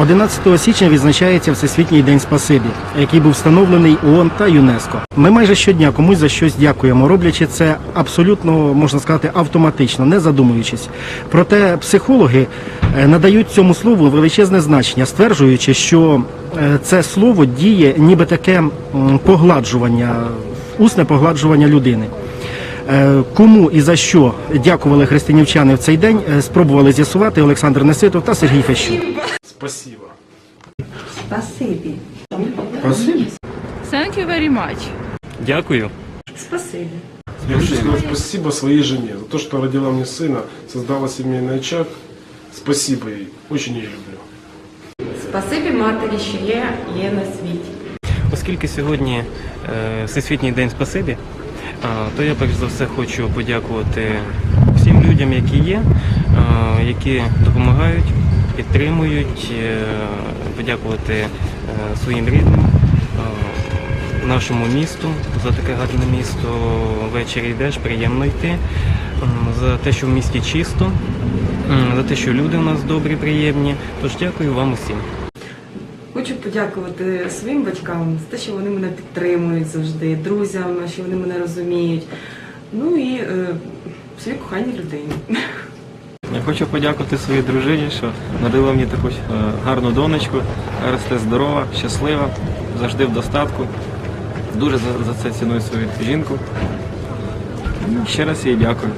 11 січня відзначається Всесвітній день спасибі, який був встановлений ООН та ЮНЕСКО. Ми майже щодня комусь за щось дякуємо, роблячи це абсолютно можна сказати автоматично, не задумуючись. Проте психологи е, надають цьому слову величезне значення, стверджуючи, що е, це слово діє ніби таке погладжування, усне погладжування людини. Е, Кому і за що дякували християнівчани в цей день, спробували з'ясувати Олександр Неситов та Сергій Фещук. Спасибо. Спасибі. Thank you very much. Дякую. Спасибі. Я хочу сказать спасибо своей жене за то, что родила мне сына, создала семейный очаг. Спасибо ей. Очень ее люблю. Спасибі матері, що є, є на світі. Оскільки сьогодні е, Всесвітній день спасибі, а, то я перш за все хочу подякувати всім людям, які є, а, які допомагають, підтримують, е, подякувати е, своїм рідним, е, нашому місту за таке гарне місто. Ввечері йдеш, приємно йти, за те, що в місті чисто, за те, що люди у нас добрі, приємні. Тож дякую вам усім. Хочу подякувати своїм батькам за те, що вони мене підтримують завжди, друзям, що вони мене розуміють. Ну і е, своїй коханій людині. Я хочу подякувати своїй дружині, що народила мені таку е, гарну донечку, росте здорова, щаслива, завжди в достатку. Дуже за, за це ціную свою жінку. Ще раз їй дякую.